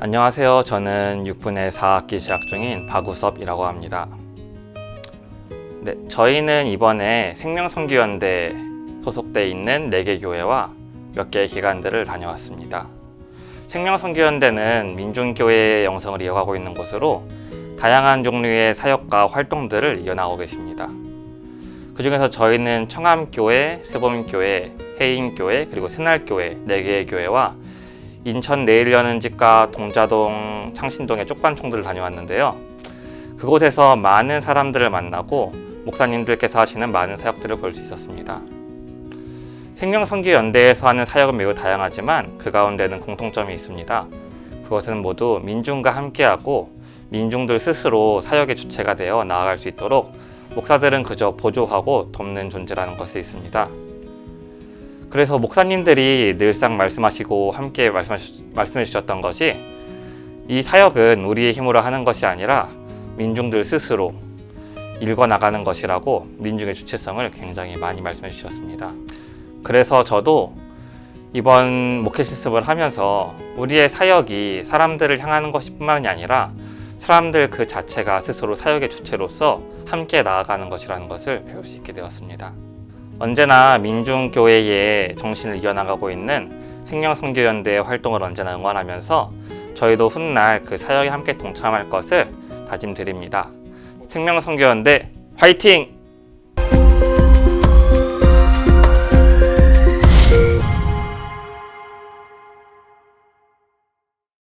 안녕하세요. 저는 6분의 4학기 재학 중인 박우섭이라고 합니다. 네, 저희는 이번에 생명선교연대 소속돼 있는 4개 교회와 몇 개의 기관들을 다녀왔습니다. 생명선교연대는 민중교회의 영성을 이어가고 있는 곳으로 다양한 종류의 사역과 활동들을 이어나가고 계십니다. 그 중에서 저희는 청암교회, 세범교회, 해인교회, 그리고 새날교회 4개의 교회와 인천 내일 여는 집과 동자동, 창신동의 쪽반총들을 다녀왔는데요. 그곳에서 많은 사람들을 만나고 목사님들께서 하시는 많은 사역들을 볼 수 있었습니다. 생명선교연대에서 하는 사역은 매우 다양하지만 그 가운데는 공통점이 있습니다. 그것은 모두 민중과 함께하고 민중들 스스로 사역의 주체가 되어 나아갈 수 있도록 목사들은 그저 보조하고 돕는 존재라는 것이 있습니다. 그래서 목사님들이 늘상 말씀하시고 함께 말씀해 주셨던 것이 이 사역은 우리의 힘으로 하는 것이 아니라 민중들 스스로 일궈 나가는 것이라고 민중의 주체성을 굉장히 많이 말씀해 주셨습니다. 그래서 저도 이번 목회 실습을 하면서 우리의 사역이 사람들을 향하는 것뿐만이 아니라 사람들 그 자체가 스스로 사역의 주체로서 함께 나아가는 것이라는 것을 배울 수 있게 되었습니다. 언제나 민중교회의 정신을 이어나가고 있는 생명선교연대의 활동을 언제나 응원하면서 저희도 훗날 그 사역에 함께 동참할 것을 다짐드립니다. 생명선교연대 화이팅!